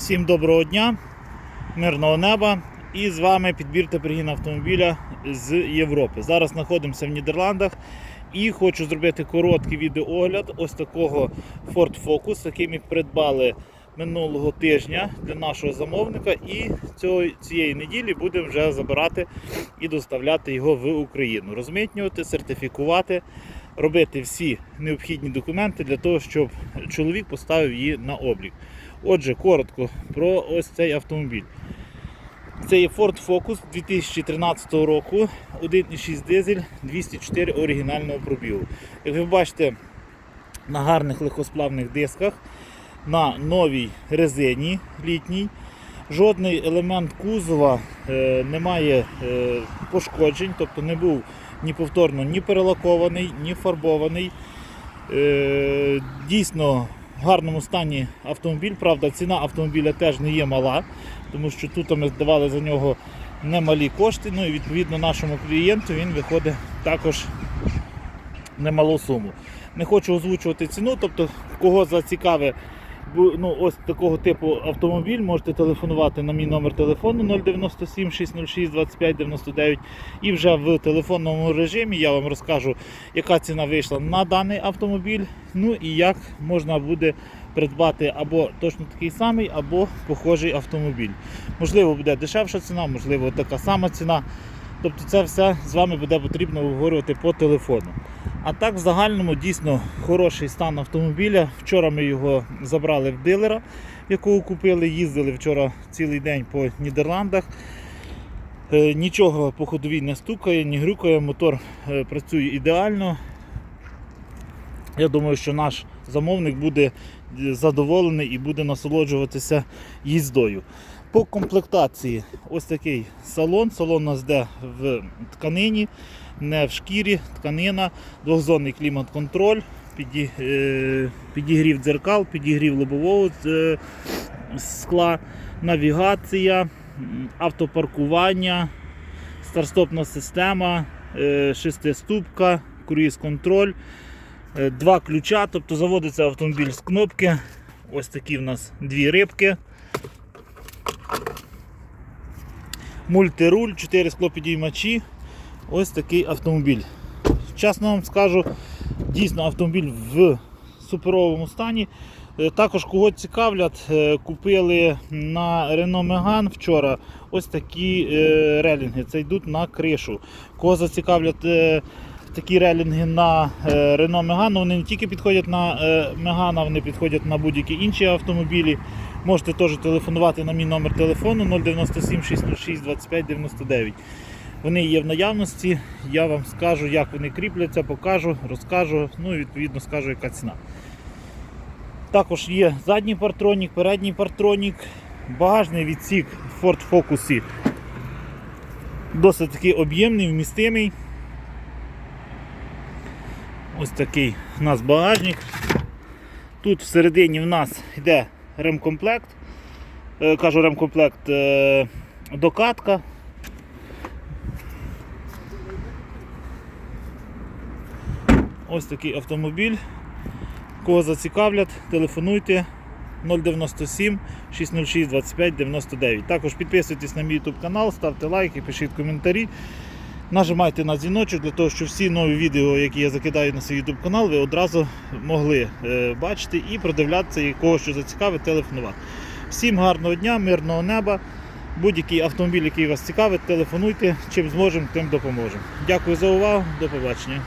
Всім доброго дня, мирного неба. І з вами підбір та пригін автомобіля з Європи. Зараз знаходимося в Нідерландах і хочу зробити короткий відеоогляд ось такого Ford Focus, який ми придбали минулого тижня для нашого замовника. І цього, цієї неділі будемо вже забирати і доставляти його в Україну. Розмитнювати, сертифікувати, робити всі необхідні документи для того, щоб чоловік поставив її на облік. Отже, коротко про ось цей автомобіль. Це є Ford Focus 2013 року, 1,6 дизель, 204 оригінального пробігу. Як ви бачите, на гарних легкосплавних дисках, на новій резині літній. Жодний елемент кузова е, не має е, пошкоджень, тобто не був ні повторно ні перелакований, ні фарбований. Е, дійсно гарному стані автомобіль. Правда, ціна автомобіля теж не є мала, тому що тут ми здавали за нього немалі кошти. Ну і відповідно нашому клієнту він виходить також немалу суму. Не хочу озвучувати ціну, тобто кого зацікавить ну, ось такого типу автомобіль, можете телефонувати на мій номер телефону 097 606 25 99 і вже в телефонному режимі я вам розкажу, яка ціна вийшла на даний автомобіль, ну і як можна буде придбати або точно такий самий, або похожий автомобіль. Можливо, буде дешевша ціна, можливо, така сама ціна. Тобто це все з вами буде потрібно обговорювати по телефону. А так, в загальному дійсно хороший стан автомобіля. Вчора ми його забрали в дилера, якого купили, їздили вчора цілий день по Нідерландах. Е, Нічого по ходовій не стукає, не грюкає, мотор е, працює ідеально. Я думаю, що наш замовник буде е, задоволений і буде насолоджуватися їздою. По комплектації ось такий салон. Салон у нас йде в тканині, не в шкірі, тканина, двохзонний клімат-контроль, е, підігрів дзеркал, підігрів лобового е, скла, навігація, автопаркування, старстопна система, е, шестиступка, круїз-контроль, два ключа, тобто заводиться автомобіль з кнопки. Ось такі в нас дві рибки. Мультируль, 4 склопідіймачі. Ось такий автомобіль. Чесно вам скажу, дійсно автомобіль в суперовому стані. Е, Також кого цікавлять, е, купили на Renault Megane вчора ось такі е, релінги. Це йдуть на кришу. Кого зацікавлять такі релінги на Renault Megane, вони не тільки підходять на е, Megane, вони підходять на будь-які інші автомобілі. Можете теж телефонувати на мій номер телефону 097 606 25 99. Вони є в наявності, я вам скажу, як вони кріпляться, покажу, розкажу, ну і відповідно скажу, яка ціна. Також є задній партронік, передній партронік, багажний відсік в Ford Focus. Досить такий об'ємний, вмістимий. Ось такий у нас багажник. Тут всередині в нас йде ремкомплект. Е, Кажу ремкомплект е, докатка. Ось такий автомобіль. Кого зацікавлять, телефонуйте 097 606 25 99. Також підписуйтесь на мій YouTube канал, ставте лайки, пишіть коментарі. Нажимайте на дзвіночок для того, щоб всі нові відео, які я закидаю на свій YouTube канал, ви одразу могли е, бачити і продивлятися, і кого що зацікавить, телефонувати. Всім гарного дня, мирного неба. Будь-який автомобіль, який вас цікавить, телефонуйте, чим зможемо, тим допоможемо. Дякую за увагу, до побачення.